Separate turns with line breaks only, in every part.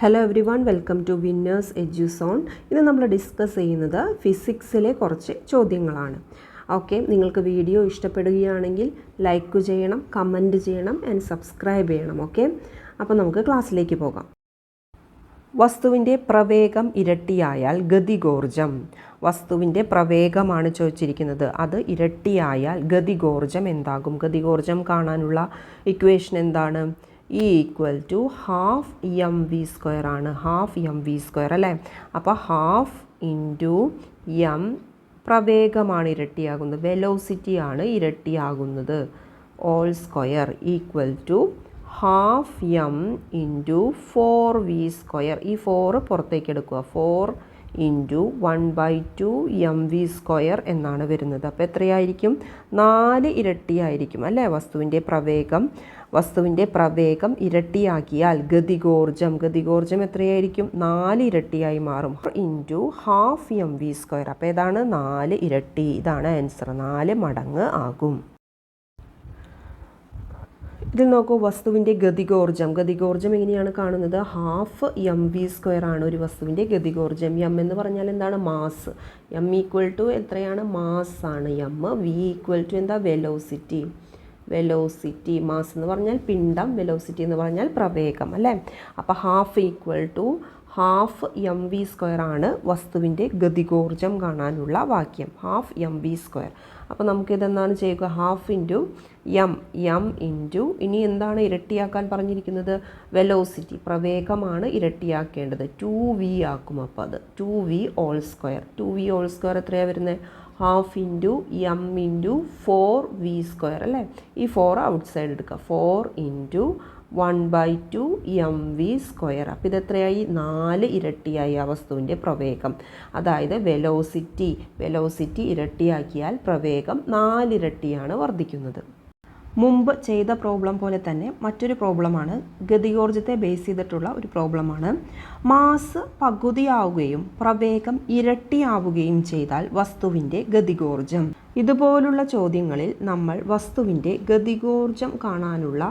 Hello everyone welcome to Winners Eduzone ഇന്ന് നമ്മൾ discuss ചെയ്യുന്നത് ഫിസിക്സിലെ കുറച്ച് ചോദ്യങ്ങളാണ്. ഓക്കെ നിങ്ങൾക്ക് വീഡിയോ ഇഷ്ടപ്പെടുകയാണെങ്കിൽ ലൈക്ക് ചെയ്യണം കമന്റ് ചെയ്യണം ആൻഡ് സബ്സ്ക്രൈബ് ചെയ്യണം ഓക്കെ അപ്പോൾ നമുക്ക് ക്ലാസ്സിലേക്ക് പോകാം. വസ്തുവിന്റെ പ്രവേഗം ഇരട്ടിയായാൽ ഗതികോർജം വസ്തുവിന്റെ പ്രവേഗമാണ് ചോദിച്ചിരിക്കുന്നത്. അത് ഇരട്ടിയായാൽ ഗതികോർജം എന്താകും? ഗതികോർജം കാണാനുള്ള ഇക്വേഷൻ എന്താണ്? E equal to half M V square ആണ്. ഹാഫ് എം വി സ്ക്വയർ അല്ലേ? അപ്പോൾ ഹാഫ് ഇന്റു എം പ്രവേഗമാണ് ഇരട്ടിയാകുന്നത്. വെലോസിറ്റി ആണ് ഇരട്ടിയാകുന്നത്. Whole square equal to half M into four V square ഈ ഫോറ് പുറത്തേക്ക് എടുക്കുക. Four into one by two M V square എന്നാണ് വരുന്നത്. അപ്പോൾ എത്രയായിരിക്കും? നാല് ഇരട്ടിയായിരിക്കും അല്ലേ? വസ്തുവിന്റെ പ്രവേഗം വസ്തുവിന്റെ പ്രവേഗം ഇരട്ടിയാക്കിയാൽ ഗതികോർജം ഗതികോർജം എത്രയായിരിക്കും? നാല് ഇരട്ടിയായി മാറും. Into half M V square. അപ്പോൾ ഏതാണ്? നാല് ഇരട്ടി. ഇതാണ് ആൻസർ നാല് മടങ്ങ് ആകും. ഇതിൽ നോക്കൂ വസ്തുവിന്റെ ഗതികോർജം. ഗതികോർജം എങ്ങനെയാണ് കാണുന്നത്? ഹാഫ് എം വി സ്ക്വയർ ആണ് ഒരു വസ്തുവിന്റെ ഗതികോർജം. എം എന്ന് പറഞ്ഞാൽ എന്താണ്? മാസ് എം ഈക്വൽ ടു എത്രയാണ്? മാസ് ആണ്. എം വി ഈക്വൽ ടു എന്താ? വെലോസിറ്റി വെലോസിറ്റി മാസ് എന്ന് പറഞ്ഞാൽ പിണ്ഡം വെലോസിറ്റി എന്ന് പറഞ്ഞാൽ പ്രവേഗം അല്ലേ? അപ്പോൾ half equal to half M V square ആണ് വസ്തുവിന്റെ ഗതികോർജം കാണാനുള്ള വാക്യം. ഹാഫ് എം വി സ്ക്വയർ അപ്പോൾ നമുക്കിതെന്താണ് ചെയ്യുക? Half into M M into ഇനി എന്താണ് ഇരട്ടിയാക്കാൻ പറഞ്ഞിരിക്കുന്നത്? വെലോസിറ്റി പ്രവേഗമാണ് ഇരട്ടിയാക്കേണ്ടത്. ടു വി ആക്കും അപ്പോൾ അത്. Two V whole square two V whole square എത്രയാണ് വരുന്നത് half into M into four V square അല്ലേ? ഈ ഫോർ ഔട്ട് സൈഡ് എടുക്കുക. Four into one by two M V square അപ്പോൾ ഇതെത്രയായി? നാല് ഇരട്ടിയായി ആ വസ്തുവിന്റെ പ്രവേഗം. അതായത് വെലോസിറ്റി വെലോസിറ്റി ഇരട്ടിയാക്കിയാൽ പ്രവേഗം നാലിരട്ടിയാണ് വർദ്ധിക്കുന്നത്. മുമ്പ് ചെയ്ത പ്രോബ്ലം പോലെ തന്നെ മറ്റൊരു പ്രോബ്ലമാണ് ഗതികോർജത്തെ ബേസ് ചെയ്തിട്ടുള്ള ഒരു പ്രോബ്ലമാണ് മാസ് പകുതിയാവുകയും പ്രവേഗം ഇരട്ടിയാവുകയും ചെയ്താൽ വസ്തുവിന്റെ ഗതികോർജം ഇതുപോലുള്ള ചോദ്യങ്ങളിൽ നമ്മൾ വസ്തുവിന്റെ ഗതികോർജം കാണാനുള്ള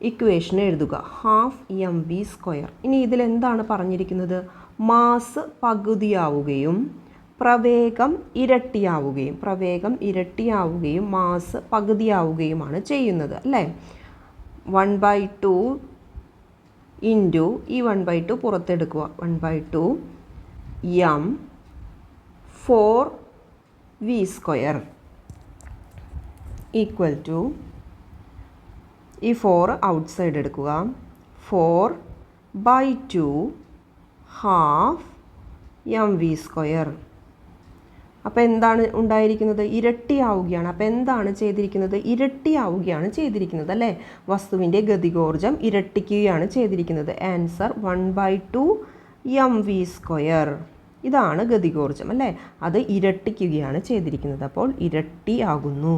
ഇക്വേഷൻ എഴുതുക. ഹാഫ് എം വി സ്ക്വയർ ഇനി ഇതിൽ എന്താണ് പറഞ്ഞിരിക്കുന്നത്? മാസ് പകുതിയാവുകയും പ്രവേഗം ഇരട്ടിയാവുകയും പ്രവേഗം ഇരട്ടിയാവുകയും മാസ് പകുതിയാവുകയുമാണ് ചെയ്യുന്നത് അല്ലേ? വൺ ബൈ ടു ഇന്റു ഈ one by two പുറത്തെടുക്കുക. One by two M four V square equal to ഈ ഫോർ ഔട്ട് സൈഡ് എടുക്കുക. Four by two half M V square അപ്പോൾ എന്താണ് ഉണ്ടായിരിക്കുന്നത്? ഇരട്ടിയാവുകയാണ്. അപ്പോൾ എന്താണ് ചെയ്തിരിക്കുന്നത്? ഇരട്ടിയാവുകയാണ് ചെയ്തിരിക്കുന്നത് അല്ലേ? വസ്തുവിന്റെ ഗതികോർജം ഇരട്ടിക്കുകയാണ് ചെയ്തിരിക്കുന്നത്. Answer one by two M V square ഇതാണ് ഗതികോർജം അല്ലേ? അത് ഇരട്ടിക്കുകയാണ് ചെയ്തിരിക്കുന്നത്. അപ്പോൾ ഇരട്ടിയാകുന്നു.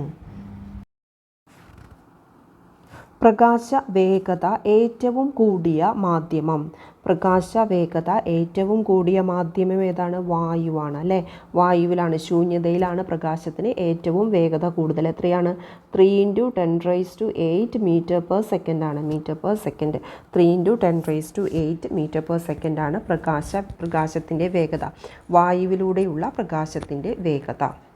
പ്രകാശ വേഗത ഏറ്റവും കൂടിയ മാധ്യമം. പ്രകാശ വേഗത ഏറ്റവും കൂടിയ മാധ്യമം ഏതാണ്? വായുവാണ് അല്ലേ? വായുവിലാണ് ശൂന്യതയിലാണ് പ്രകാശത്തിന് ഏറ്റവും വേഗത കൂടുതൽ. എത്രയാണ്? Three into ten raise to eight metre per second ആണ്. Metre per second three into ten raise to eight metre per second ആണ് പ്രകാശ പ്രകാശത്തിന്റെ വേഗത. വായുവിലൂടെയുള്ള പ്രകാശത്തിന്റെ വേഗത.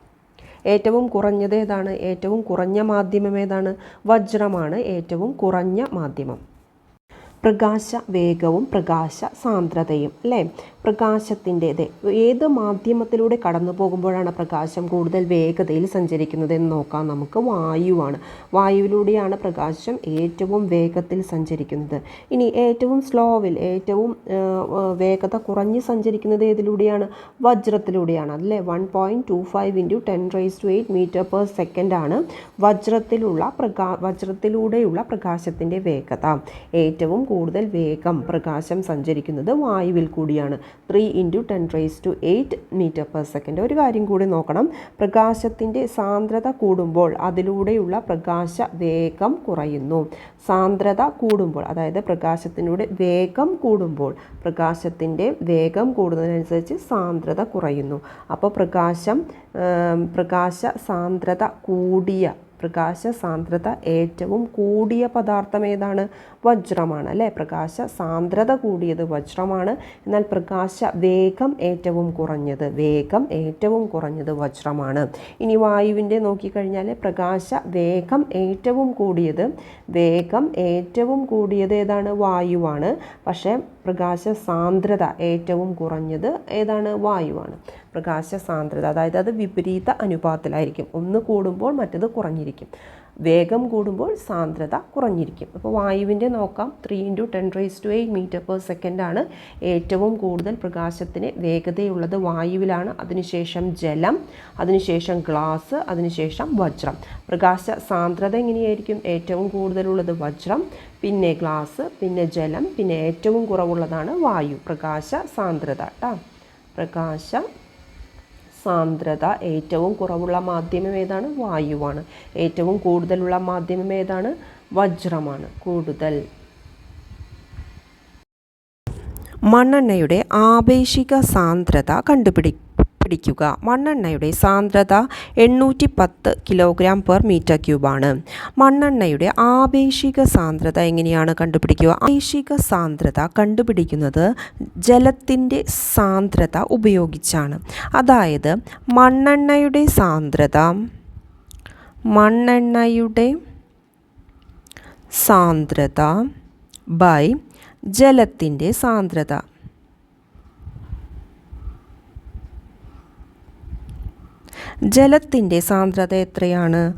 ഏറ്റവും കുറഞ്ഞത് ഏതാണ്? ഏറ്റവും കുറഞ്ഞ മാധ്യമം ഏതാണ്? വജ്രമാണ് ഏറ്റവും കുറഞ്ഞ മാധ്യമം. പ്രകാശ വേഗവും പ്രകാശ സാന്ദ്രതയും അല്ലേ? പ്രകാശത്തിന്റെത് ഏത് മാധ്യമത്തിലൂടെ കടന്നു പോകുമ്പോഴാണ് പ്രകാശം കൂടുതൽ വേഗതയിൽ സഞ്ചരിക്കുന്നത് എന്ന് നോക്കാം. നമുക്ക് വായുവാണ്. വായുവിലൂടെയാണ് പ്രകാശം ഏറ്റവും വേഗത്തിൽ സഞ്ചരിക്കുന്നത്. ഇനി ഏറ്റവും സ്ലോവിൽ ഏറ്റവും വേഗത കുറഞ്ഞ് സഞ്ചരിക്കുന്നത് ഏതിലൂടെയാണ്? വജ്രത്തിലൂടെയാണ്. അല്ലേ? One point two five into ten raise to eight metre per second ആണ് വജ്രത്തിലുള്ള പ്രകാ വജ്രത്തിലൂടെയുള്ള പ്രകാശത്തിന്റെ വേഗത. ഏറ്റവും കൂടുതൽ വേഗം പ്രകാശം സഞ്ചരിക്കുന്നത് വായുവിൽ കൂടിയാണ്. Three into ten raise to eight metre per second ഒരു കാര്യം കൂടി നോക്കണം. പ്രകാശത്തിന്റെ സാന്ദ്രത കൂടുമ്പോൾ അതിലൂടെയുള്ള പ്രകാശ വേഗം കുറയുന്നു. സാന്ദ്രത കൂടുമ്പോൾ അതായത് പ്രകാശത്തിനൂടെ വേഗം കൂടുമ്പോൾ പ്രകാശത്തിന്റെ വേഗം കൂടുന്നതിനനുസരിച്ച് സാന്ദ്രത കുറയുന്നു. അപ്പോൾ പ്രകാശം പ്രകാശ സാന്ദ്രത കൂടിയ പ്രകാശ സാന്ദ്രത ഏറ്റവും കൂടിയ പദാർത്ഥം ഏതാണ്? വജ്രമാണ് അല്ലേ? പ്രകാശ സാന്ദ്രത കൂടിയത് വജ്രമാണ്. എന്നാൽ പ്രകാശ വേഗം ഏറ്റവും കുറഞ്ഞത് വേഗം ഏറ്റവും കുറഞ്ഞത് വജ്രമാണ്. ഇനി വായുവിന്റെ നോക്കിക്കഴിഞ്ഞാൽ പ്രകാശ വേഗം ഏറ്റവും കൂടിയത് വേഗം ഏറ്റവും കൂടിയത് ഏതാണ്? വായുവാണ്. പക്ഷേ പ്രകാശ സാന്ദ്രത ഏറ്റവും കുറഞ്ഞത് ഏതാണ്? വായുവാണ്. പ്രകാശ സാന്ദ്രത അതായത് അത് വിപരീത അനുപാതത്തിലായിരിക്കും. ഒന്ന് കൂടുമ്പോൾ മറ്റത് കുറഞ്ഞിരിക്കും. വേഗം കൂടുമ്പോൾ സാന്ദ്രത കുറഞ്ഞിരിക്കും. അപ്പോൾ വായുവിന്റെ നോക്കാം. Three into ten raise to eight metre per സെക്കൻഡാണ് ഏറ്റവും കൂടുതൽ പ്രകാശത്തിന് വേഗതയുള്ളത് വായുവിലാണ്. അതിനുശേഷം ജലം അതിനുശേഷം ഗ്ലാസ് അതിനുശേഷം വജ്രം. പ്രകാശ സാന്ദ്രത എങ്ങനെയായിരിക്കും? ഏറ്റവും കൂടുതലുള്ളത് വജ്രം പിന്നെ ഗ്ലാസ് പിന്നെ ജലം പിന്നെ ഏറ്റവും കുറവുള്ളതാണ് വായു. പ്രകാശ സാന്ദ്രത കേട്ടോ പ്രകാശ സാന്ദ്രത ഏറ്റവും കുറവുള്ള മാധ്യമം ഏതാണ്? വായുവാണ്. ഏറ്റവും കൂടുതലുള്ള മാധ്യമം ഏതാണ്? വജ്രമാണ്. കൂടുതൽ. മണ്ണെണ്ണയുടെ ആപേക്ഷിക സാന്ദ്രത കണ്ടുപിടി പിടിക്കുക. മണ്ണെണ്ണയുടെ സാന്ദ്രത എണ്ണൂറ്റി പത്ത് കിലോഗ്രാം പെർ മീറ്റർ ക്യൂബാണ് മണ്ണെണ്ണയുടെ ആപേക്ഷിക സാന്ദ്രത എങ്ങനെയാണ് കണ്ടുപിടിക്കുക? ആപേക്ഷിക സാന്ദ്രത കണ്ടുപിടിക്കുന്നത് ജലത്തിന്റെ സാന്ദ്രത ഉപയോഗിച്ചാണ്. അതായത് മണ്ണെണ്ണയുടെ സാന്ദ്രത മണ്ണെണ്ണയുടെ സാന്ദ്രത ബൈ ജലത്തിന്റെ സാന്ദ്രത. ജലത്തിന്റെ സാന്ദ്രത എത്രയാണ്?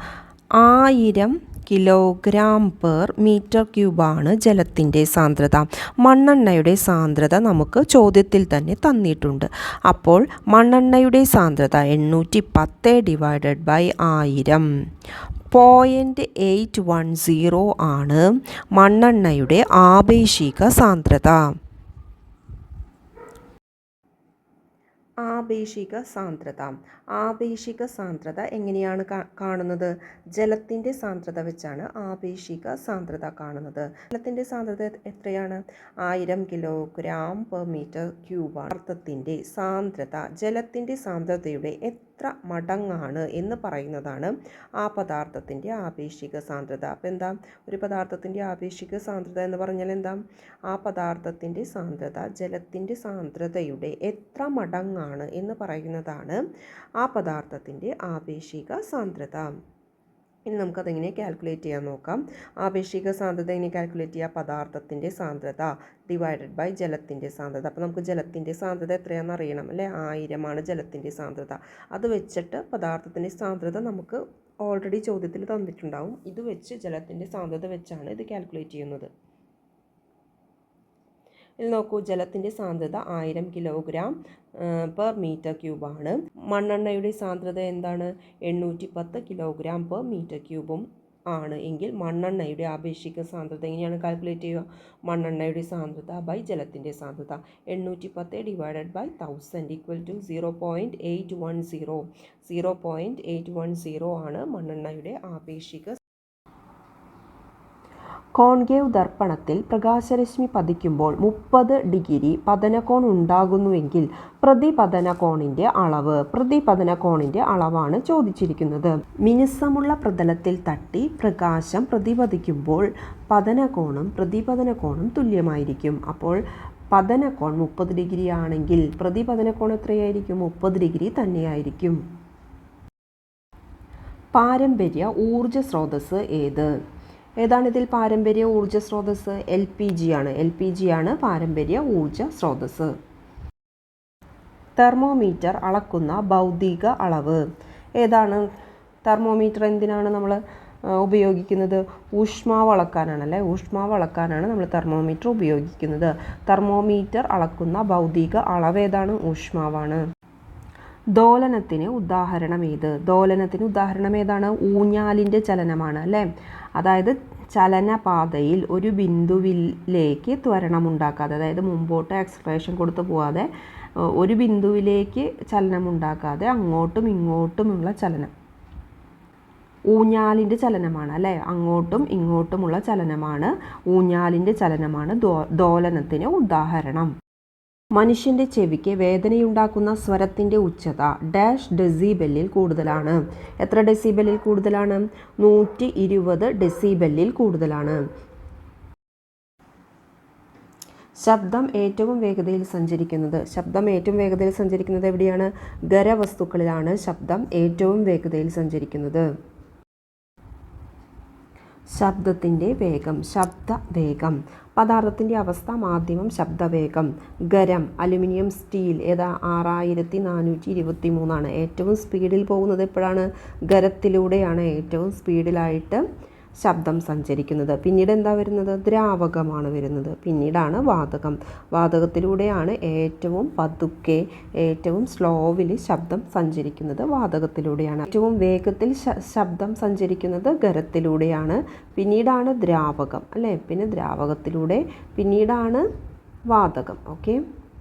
ആയിരം കിലോഗ്രാം പെർ മീറ്റർ ക്യൂബാണ് ജലത്തിന്റെ സാന്ദ്രത. മണ്ണെണ്ണയുടെ സാന്ദ്രത നമുക്ക് ചോദ്യത്തിൽ തന്നെ തന്നിട്ടുണ്ട്. അപ്പോൾ മണ്ണെണ്ണയുടെ സാന്ദ്രത എണ്ണൂറ്റി പത്ത് ഡിവൈഡഡ് ബൈ ആയിരം. പോയിന്റ് എയ്റ്റ് വൺ സീറോ ആണ് മണ്ണെണ്ണയുടെ ആപേക്ഷിക സാന്ദ്രത. ആപേക്ഷിക സാന്ദ്രത. ആപേക്ഷിക സാന്ദ്രത എങ്ങനെയാണ് കാണുന്നത്? ജലത്തിന്റെ സാന്ദ്രത വെച്ചാണ് ആപേക്ഷിക സാന്ദ്രത കാണുന്നത്. ജലത്തിന്റെ സാന്ദ്രത എത്രയാണ്? ആയിരം കിലോഗ്രാം പെർ മീറ്റർ ക്യൂബാണ് അർത്ഥത്തിന്റെ സാന്ദ്രത ജലത്തിന്റെ സാന്ദ്രതയുടെ എത്ര മടങ്ങാണ് എന്ന് പറയുന്നതാണ് ആ പദാർത്ഥത്തിന്റെ ആപേക്ഷിക സാന്ദ്രത. അപ്പോൾ എന്താ? ഒരു പദാർത്ഥത്തിന്റെ ആപേക്ഷിക സാന്ദ്രത എന്ന് പറഞ്ഞാൽ എന്താ? ആ പദാർത്ഥത്തിന്റെ സാന്ദ്രത ജലത്തിന്റെ സാന്ദ്രതയുടെ എത്ര മടങ്ങാണ് എന്ന് പറയുന്നതാണ് ആ പദാർത്ഥത്തിന്റെ ആപേക്ഷിക സാന്ദ്രത. ഇനി നമുക്കതെങ്ങനെ കാൽക്കുലേറ്റ് ചെയ്യാൻ നോക്കാം? ആപേക്ഷിക സാന്ദ്രത എങ്ങനെ കാൽക്കുലേറ്റ് ചെയ്യുക പദാർത്ഥത്തിന്റെ സാന്ദ്രത ഡിവൈഡഡ് ബൈ ജലത്തിന്റെ സാന്ദ്രത. അപ്പോൾ നമുക്ക് ജലത്തിന്റെ സാന്ദ്രത എത്രയാണെന്ന് അറിയണം അല്ലേ? ആയിരമാണ് ജലത്തിന്റെ സാന്ദ്രത. അത് വെച്ചിട്ട് പദാർത്ഥത്തിന്റെ സാന്ദ്രത നമുക്ക് ഓൾറെഡി ചോദ്യത്തിൽ തന്നിട്ടുണ്ടാവും. ഇത് വെച്ച് ജലത്തിന്റെ സാന്ദ്രത വെച്ചാണ് ഇത് കാൽക്കുലേറ്റ് ചെയ്യുന്നത്. ഇതിൽ നോക്കൂ ജലത്തിന്റെ സാന്ദ്രത ആയിരം കിലോഗ്രാം പെർ മീറ്റർ ക്യൂബാണ് മണ്ണെണ്ണയുടെ സാന്ദ്രത എന്താണ്? എണ്ണൂറ്റി പത്ത് കിലോഗ്രാം പെർ മീറ്റർ ക്യൂബും ആണ്. എങ്കിൽ മണ്ണെണ്ണയുടെ ആപേക്ഷിക സാന്ദ്രത എങ്ങനെയാണ് കാൽക്കുലേറ്റ് ചെയ്യുക? മണ്ണെണ്ണയുടെ സാന്ദ്രത ബൈ ജലത്തിന്റെ സാന്ദ്രത. എണ്ണൂറ്റി പത്ത് divided by thousand equal to zero point eight one zero zero point eight one zero ആണ് മണ്ണെണ്ണയുടെ ആപേക്ഷിക കോൺകേവ് ദർപ്പണത്തിൽ പ്രകാശരശ്മി പതിക്കുമ്പോൾ മുപ്പത് ഡിഗ്രി പതനകോൺ ഉണ്ടാകുന്നുവെങ്കിൽ പ്രതിപതനകോണിന്റെ അളവ്. പ്രതിപതനകോണിന്റെ അളവാണ് ചോദിച്ചിരിക്കുന്നത്. മിനുസമുള്ള പ്രതലത്തിൽ തട്ടി പ്രകാശം പ്രതിപതിക്കുമ്പോൾ പതനകോണും പ്രതിപതനകോണും തുല്യമായിരിക്കും. അപ്പോൾ പതനകോൺ മുപ്പത് ഡിഗ്രി ആണെങ്കിൽ പ്രതിപതനകോൺ എത്രയായിരിക്കും? മുപ്പത് ഡിഗ്രി തന്നെയായിരിക്കും. പാരമ്പര്യ ഊർജ സ്രോതസ് ഏത്? ഏതാണ് ഇതിൽ പാരമ്പര്യ ഊർജ സ്രോതസ് എൽ പി ജി ആണ്. എൽ പി ജി ആണ് പാരമ്പര്യ ഊർജ സ്രോതസ് തെർമോമീറ്റർ അളക്കുന്ന ഭൗതിക അളവ്. ഏതാണ്? തെർമോമീറ്റർ എന്തിനാണ് നമ്മൾ ഉപയോഗിക്കുന്നത്? ഊഷ്മാവ് അളക്കാനാണ് അല്ലേ ഊഷ്മാവ് അളക്കാനാണ് നമ്മൾ തെർമോമീറ്റർ ഉപയോഗിക്കുന്നത്. തെർമോമീറ്റർ അളക്കുന്ന ഭൗതിക അളവ് ഏതാണ്? ഊഷ്മാവാണ്. ദോലനത്തിന് ഉദാഹരണം ഏത് ദോലനത്തിന് ഉദാഹരണം ഏതാണ് ഊഞ്ഞാലിന്റെ ചലനമാണ് അല്ലേ? അതായത് ചലനപാതയിൽ ഒരു ബിന്ദുവിലേക്ക് ത്വരണമുണ്ടാക്കാതെ അതായത് മുമ്പോട്ട് എക്സ്പ്രേഷൻ കൊടുത്ത് പോവാതെ ഒരു ബിന്ദുവിലേക്ക് ചലനം ഉണ്ടാക്കാതെ അങ്ങോട്ടും ഇങ്ങോട്ടുമുള്ള ചലനം. ഊഞ്ഞാലിന്റെ ചലനമാണ് അല്ലേ? അങ്ങോട്ടും ഇങ്ങോട്ടുമുള്ള ചലനമാണ് ഊഞ്ഞാലിന്റെ ചലനമാണ് ദോ ദോലനത്തിന് ഉദാഹരണം. മനുഷ്യന്റെ ചെവിക്ക് വേദനയുണ്ടാക്കുന്ന സ്വരത്തിന്റെ ഉച്ചത ഡാഷ് ഡെസിബെല്ലിൽ കൂടുതലാണ്. എത്ര ഡെസിബെല്ലിൽ കൂടുതലാണ്? നൂറ്റി ഇരുപത് ഡെസിബെല്ലിൽ കൂടുതലാണ്. ശബ്ദം ഏറ്റവും വേഗതയിൽ സഞ്ചരിക്കുന്നത്. ശബ്ദം ഏറ്റവും വേഗതയിൽ സഞ്ചരിക്കുന്നത് എവിടെയാണ്? ഖരവസ്തുക്കളിലാണ് ശബ്ദം ഏറ്റവും വേഗതയിൽ സഞ്ചരിക്കുന്നത്. ശബ്ദത്തിന്റെ വേഗം ശബ്ദവേഗം. പദാർത്ഥത്തിന്റെ അവസ്ഥ മാധ്യമം ശബ്ദവേഗം. ഗരം അലുമിനിയം സ്റ്റീൽ ഏതാ ആറായിരത്തി നാനൂറ്റി ഇരുപത്തി മൂന്നാണ് ഏറ്റവും സ്പീഡിൽ പോകുന്നത് എപ്പോഴാണ്? ഗരത്തിലൂടെയാണ് ഏറ്റവും സ്പീഡിലായിട്ട് ശബ്ദം സഞ്ചരിക്കുന്നത്. പിന്നീട് എന്താ വരുന്നത്? ദ്രാവകമാണ് വരുന്നത്. പിന്നീടാണ് വാതകം. വാതകത്തിലൂടെയാണ് ഏറ്റവും പതുക്കെ ഏറ്റവും സ്ലോവിൽ ശബ്ദം സഞ്ചരിക്കുന്നത് വാതകത്തിലൂടെയാണ്. ഏറ്റവും വേഗത്തിൽ ശബ്ദം സഞ്ചരിക്കുന്നത് ഖരത്തിലൂടെയാണ്. പിന്നീടാണ് ദ്രാവകം അല്ലേ? പിന്നെ ദ്രാവകത്തിലൂടെ പിന്നീടാണ് വാതകം ഓക്കെ?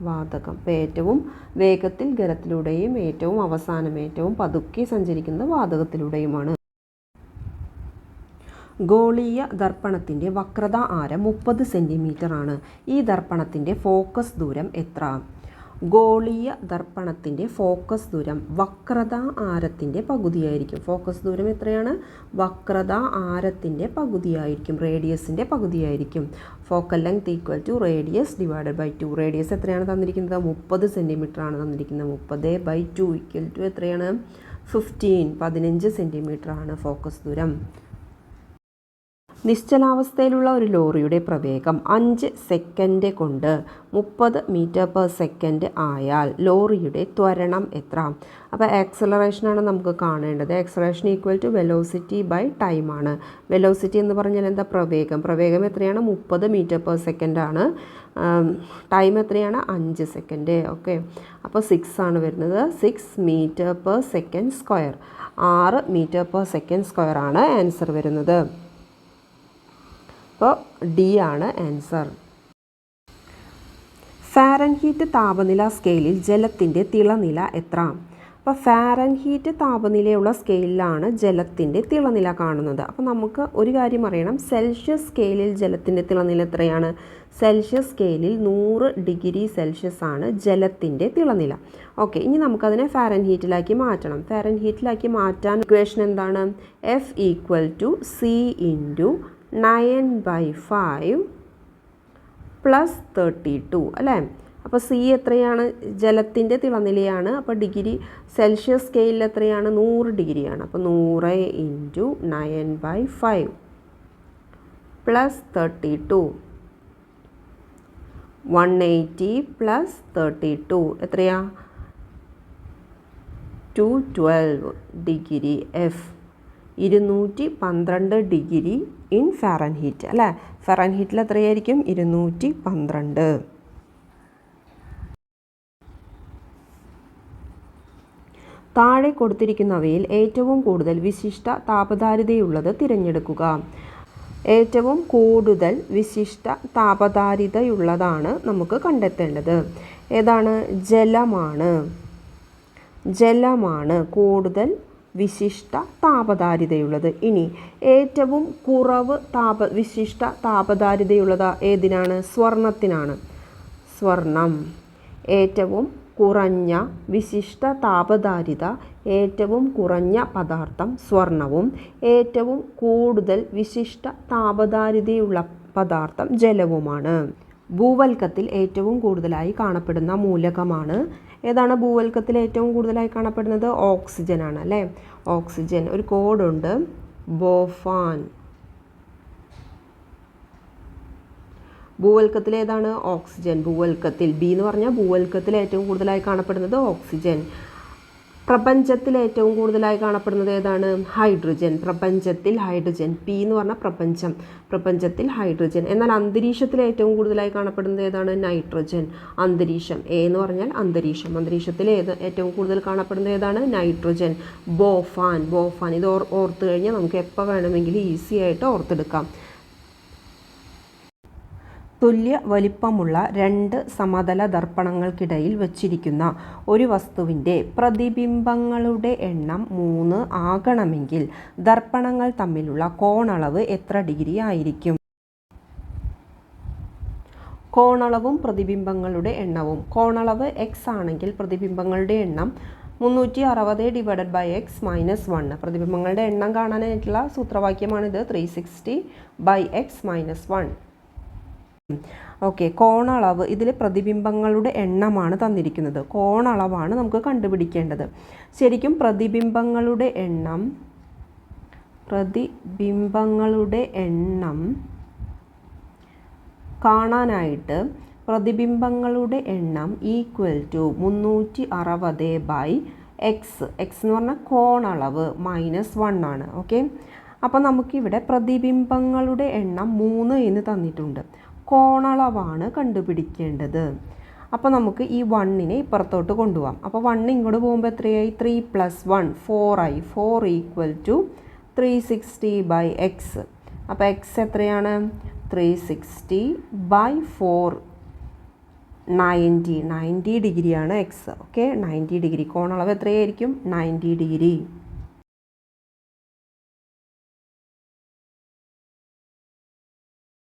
വാതകം. അപ്പോൾ ഏറ്റവും വേഗത്തിൽ ഖരത്തിലൂടെയും ഏറ്റവും അവസാനം ഏറ്റവും പതുക്കെ സഞ്ചരിക്കുന്നത് വാതകത്തിലൂടെയുമാണ്. ഗോളീയ ദർപ്പണത്തിന്റെ വക്രത ആരം മുപ്പത് ആണ് ഈ ദർപ്പണത്തിന്റെ ഫോക്കസ് ദൂരം എത്ര? ഗോളീയ ദർപ്പണത്തിന്റെ ഫോക്കസ് ദൂരം വക്രത ആരത്തിന്റെ പകുതിയായിരിക്കും. ഫോക്കസ് ദൂരം എത്രയാണ്? വക്രത ആരത്തിന്റെ പകുതിയായിരിക്കും. റേഡിയസിന്റെ പകുതിയായിരിക്കും. Focal length equal to radius divided by two. Radius എത്രയാണ് തന്നിരിക്കുന്നത്? മുപ്പത് ആണ് തന്നിരിക്കുന്നത്. മുപ്പത് ബൈ ടു ഈക്വൽ ടു എത്രയാണ്? ഫിഫ്റ്റീൻ. പതിനഞ്ച് ആണ് ഫോക്കസ് ദൂരം. നിശ്ചലാവസ്ഥയിലുള്ള ഒരു ലോറിയുടെ പ്രവേഗം അഞ്ച് സെക്കൻഡ് കൊണ്ട് മുപ്പത് മീറ്റർ പെർ സെക്കൻഡ് ആയാൽ ലോറിയുടെ ത്വരണം എത്ര? അപ്പോൾ ആക്സലറേഷനാണ് നമുക്ക് കാണേണ്ടത്. Acceleration equal to velocity by ടൈമാണ് വെലോസിറ്റി എന്ന് പറഞ്ഞാൽ എന്താ? പ്രവേഗം. പ്രവേഗം എത്രയാണ്? മുപ്പത് മീറ്റർ പെർ സെക്കൻഡാണ് ടൈം എത്രയാണ്? അഞ്ച് സെക്കൻഡ്. ഓക്കെ. അപ്പോൾ സിക്സ് ആണ് വരുന്നത്. Six metre per second square. ആറ് മീറ്റർ പെർ സെക്കൻഡ് സ്ക്വയർ ആണ് ആൻസർ വരുന്നത്. അപ്പോൾ ഡി ആണ് ആൻസർ. ഫാരൻഹീറ്റ് താപനില സ്കെയിലിൽ ജലത്തിന്റെ തിളനില എത്ര? അപ്പോൾ ഫാരൻഹീറ്റ് താപനിലയുള്ള സ്കെയിലാണ് ജലത്തിന്റെ തിളനില കാണുന്നത്. അപ്പോൾ നമുക്ക് ഒരു കാര്യം അറിയണം. സെൽഷ്യസ് സ്കെയിലിൽ ജലത്തിന്റെ തിളനില എത്രയാണ്? സെൽഷ്യസ് സ്കെയിലിൽ നൂറ് ഡിഗ്രി സെൽഷ്യസ് ആണ് ജലത്തിന്റെ തിളനില. ഓക്കെ ഇനി നമുക്കതിനെ ഫാരൻഹീറ്റിലാക്കി മാറ്റണം. ഫാരൻഹീറ്റിലാക്കി മാറ്റാൻ ഇക്വേഷൻ എന്താണ്? F equal to C into nine by five plus thirty two അല്ലേ? അപ്പോൾ സി എത്രയാണ്? ജലത്തിന്റെ തിളനിലയാണ്. അപ്പോൾ ഡിഗ്രി സെൽഷ്യസ് സ്കെയിലിൽ എത്രയാണ്? നൂറ് ഡിഗ്രിയാണ്. അപ്പോൾ നൂറ് into nine by five plus thirty two. One eighty plus thirty two. എത്രയാ? Two twelve degree F. ഇരുന്നൂറ്റി പന്ത്രണ്ട് ഡിഗ്രി ഇൻ ഫാരൻഹീറ്റ് അല്ലേ? ഫാരൻഹീറ്റിൽ എത്രയായിരിക്കും? ഇരുന്നൂറ്റി പന്ത്രണ്ട് താഴെ കൊടുത്തിരിക്കുന്നവയിൽ ഏറ്റവും കൂടുതൽ വിശിഷ്ട താപധാരിതയുള്ളത് തിരഞ്ഞെടുക്കുക. ഏറ്റവും കൂടുതൽ വിശിഷ്ട താപധാരിതയുള്ളതാണ് നമുക്ക് കണ്ടെത്തേണ്ടത്. ഏതാണ്? ജലമാണ്. ജലമാണ് കൂടുതൽ വിശിഷ്ട താപധാരിതയുള്ളത്. ഇനി ഏറ്റവും കുറവ് താപ വിശിഷ്ട താപധാരിതയുള്ളത് ഏതിനാണ്? സ്വർണത്തിനാണ്. സ്വർണം. ഏറ്റവും കുറഞ്ഞ വിശിഷ്ട താപധാരിത ഏറ്റവും കുറഞ്ഞ പദാർത്ഥം സ്വർണവും ഏറ്റവും കൂടുതൽ വിശിഷ്ട താപധാരിതയുള്ള പദാർത്ഥം ജലവുമാണ്. ഭൂവൽക്കത്തിൽ ഏറ്റവും കൂടുതലായി കാണപ്പെടുന്ന മൂലകമാണ് ഏതാണ് ഭൂവൽക്കത്തിൽ ഏറ്റവും കൂടുതലായി കാണപ്പെടുന്നത്? ഓക്സിജൻ ആണ് അല്ലേ? ഓക്സിജൻ. ഒരു കോഡുണ്ട്. ബോഫാൻ. ഭൂവൽക്കത്തിൽ ഏതാണ്? ഓക്സിജൻ. ഭൂവൽക്കത്തിൽ. ബി എന്ന് പറഞ്ഞാൽ ഭൂവൽക്കത്തിൽ ഏറ്റവും കൂടുതലായി കാണപ്പെടുന്നത് ഓക്സിജൻ. പ്രപഞ്ചത്തിൽ ഏറ്റവും കൂടുതലായി കാണപ്പെടുന്നത് ഏതാണ്? ഹൈഡ്രജൻ. പ്രപഞ്ചത്തിൽ ഹൈഡ്രജൻ. പി എന്ന് പറഞ്ഞാൽ പ്രപഞ്ചം. പ്രപഞ്ചത്തിൽ ഹൈഡ്രജൻ. എന്നാൽ അന്തരീക്ഷത്തിൽ ഏറ്റവും കൂടുതലായി കാണപ്പെടുന്നത് ഏതാണ്? നൈട്രജൻ. അന്തരീക്ഷം. എ എന്ന് പറഞ്ഞാൽ അന്തരീക്ഷം. അന്തരീക്ഷത്തിൽ ഏത് ഏറ്റവും കൂടുതൽ കാണപ്പെടുന്നത് ഏതാണ്? നൈട്രജൻ. ബോഫാൻ. ബോഫാൻ. ഇത് ഓർ ഓർത്ത് കഴിഞ്ഞാൽ നമുക്ക് എപ്പോൾ വേണമെങ്കിലും ഈസി ആയിട്ട് ഓർത്തെടുക്കാം. തുല്യ വലിപ്പമുള്ള രണ്ട് സമതല ദർപ്പണങ്ങൾക്കിടയിൽ വച്ചിരിക്കുന്ന ഒരു വസ്തുവിന്റെ പ്രതിബിംബങ്ങളുടെ എണ്ണം മൂന്ന് ആകണമെങ്കിൽ ദർപ്പണങ്ങൾ തമ്മിലുള്ള കോണളവ് എത്ര ഡിഗ്രി ആയിരിക്കും? കോണളവും പ്രതിബിംബങ്ങളുടെ എണ്ണവും. കോണളവ് എക്സ് ആണെങ്കിൽ പ്രതിബിംബങ്ങളുടെ എണ്ണം മുന്നൂറ്റി അറുപത് divided by X minus one പ്രതിബിംബങ്ങളുടെ എണ്ണം കാണാനായിട്ടുള്ള സൂത്രവാക്യമാണിത്. Three sixty by X minus one okay കോണളവ് ഇതിൽ പ്രതിബിംബങ്ങളുടെ എണ്ണമാണ് തന്നിരിക്കുന്നത്. കോണളവാണ് നമുക്ക് കണ്ടുപിടിക്കേണ്ടത്. ശരിക്കും പ്രതിബിംബങ്ങളുടെ എണ്ണം പ്രതിബിംബങ്ങളുടെ എണ്ണം കാണാനായിട്ട് പ്രതിബിംബങ്ങളുടെ എണ്ണം ഈക്വൽ ടു മുന്നൂറ്റി അറുപത് ബൈ എക്സ് എക്സ് എന്ന് പറഞ്ഞാൽ കോണളവ് മൈനസ് വൺ ആണ്. ഓക്കെ അപ്പോൾ നമുക്കിവിടെ പ്രതിബിംബങ്ങളുടെ എണ്ണം മൂന്ന് എന്ന് തന്നിട്ടുണ്ട്. കോണളവാണ് കണ്ടുപിടിക്കേണ്ടത്. അപ്പോൾ നമുക്ക് ഈ വണ്ണിനെ ഇപ്പുറത്തോട്ട് കൊണ്ടുപോകാം അപ്പോൾ വണ്ണ് ഇങ്ങോട്ട് പോകുമ്പോൾ എത്രയായി? ത്രീ പ്ലസ് വൺ ഫോർ ആയി. Four equal to three sixty by X അപ്പോൾ എക്സ് എത്രയാണ്? Three sixty by four ninety ninety ഡിഗ്രിയാണ് എക്സ് ഓക്കെ നയന്റി ഡിഗ്രി. കോണളവ് എത്രയായിരിക്കും? Ninety degree.